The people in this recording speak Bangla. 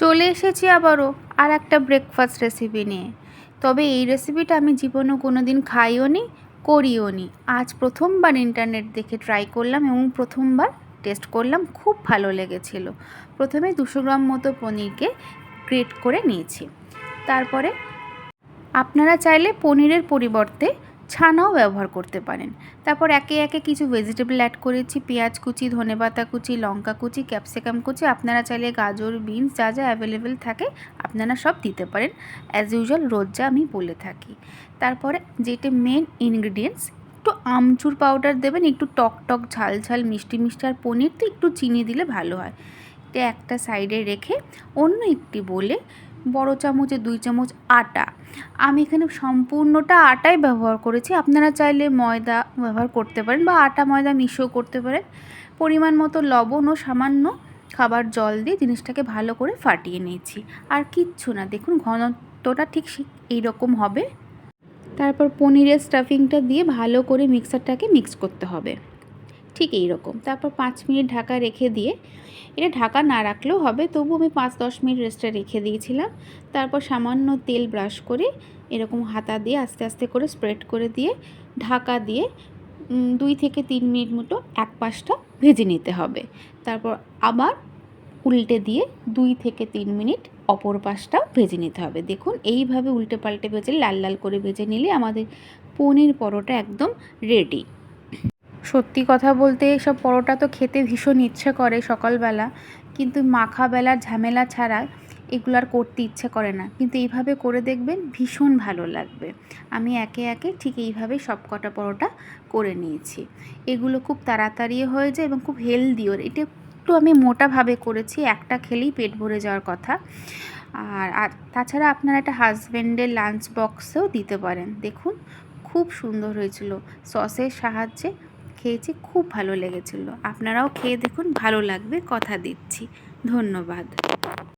চলে এসেছি আবারও আর একটা ব্রেকফাস্ট রেসিপি নিয়ে। তবে এই রেসিপিটা আমি জীবনেও কোনো দিন খাইও নি, করিও নি। আজ প্রথমবার ইন্টারনেট দেখে ট্রাই করলাম এবং প্রথমবার টেস্ট করলাম, খুব ভালো লেগেছিল। প্রথমে দুশো গ্রাম মতো পনিরকে গ্রেট করে নিয়েছি। তারপরে আপনারা চাইলে পনিরের পরিবর্তে ছানাও ব্যবহার করতে পারেন। তারপর একে একে কিছু ভেজিটেবল অ্যাড করেছি, পেঁয়াজ কুচি, ধনেপাতা কুচি, লঙ্কা কুচি ক্যাপসিকাম কুচি। আপনারা চাইলে গাজর বিনস যা যা অ্যাভেলেবেল থাকে, আপনারা সব দিতে পারেন। অ্যাজ ইউজুয়াল রোজ যা আমি বলে থাকি। তারপরে যেটা মেন ইনগ্রিডিয়েন্টস একটু আমচুর পাউডার দেবেন, একটু টক টক, ঝাল ঝাল, মিষ্টি মিষ্টি আর পনির তো একটু চিনি দিলে ভালো হয়। এটা একটা সাইডে রেখে অন্য একটি বলে বড় চামচে দুই চামচ আটা। আমি এখানে সম্পূর্ণটা আটাই ব্যবহার করেছি। আপনারা চাইলে ময়দা ব্যবহার করতে পারেন বা আটা ময়দা মিশিয়েও করতে পারেন। পরিমাণ মতো লবণ ও সামান্য খাবার জল দিয়ে জিনিসটাকে ভালো করে ফাটিয়ে নিয়েছি। আর কিচ্ছু না, দেখুন ঘনত্বটা ঠিক এইরকম হবে। তারপর পনিরের স্টাফিংটা দিয়ে ভালো করে মিক্সারটাকে মিক্স করতে হবে। ঠিক এই রকম। তারপর পাঁচ মিনিট ঢাকা রেখে দিয়ে, এটা ঢাকা না রাখলেও হবে তবু আমি পাঁচ দশ মিনিট রেস্টে রেখে দিয়েছিলাম। তারপর সামান্য তেল ব্রাশ করে এরকম হাতা দিয়ে আস্তে আস্তে করে স্প্রেড করে দিয়ে, ঢাকা দিয়ে দুই থেকে তিন মিনিট মতো এক পাশটা ভেজে নিতে হবে। তারপর আবার উল্টে দিয়ে দুই থেকে তিন মিনিট অপর পাশটাও ভেজে নিতে হবে। দেখুন, এইভাবে উল্টে পাল্টে ভেজে লাল লাল করে ভেজে নিলে আমাদের পনির পরোটা একদম রেডি সত্যি কথা বলতে এসব পরোটা তো খেতে ভীষণ ইচ্ছে করে সকালবেলা, কিন্তু মাখাবেলার ঝামেলা ছাড়া এগুলো আর করতে ইচ্ছে করে না। কিন্তু এইভাবে করে দেখবেন ভীষণ ভালো লাগবে। আমি একে একে ঠিক এইভাবে সব কটা পরোটা করে নিয়েছি। এগুলো খুব তাড়াতাড়ি হয়ে যায় এবং খুব হেলদিও। এটা একটু আমি মোটাভাবে করেছি, একটা খেলেই পেট ভরে যাওয়ার কথা। আর তাছাড়া আপনারা একটা হাজব্যান্ডের লাঞ্চ বক্সেও দিতে পারেন। দেখুন, খুব সুন্দর হয়েছিল। সসের সাহায্যে খেয়েছি খুব ভালো লেগেছিলো। আপনারাও খেয়ে দেখুন ভালো লাগবে কথা দিচ্ছি। ধন্যবাদ।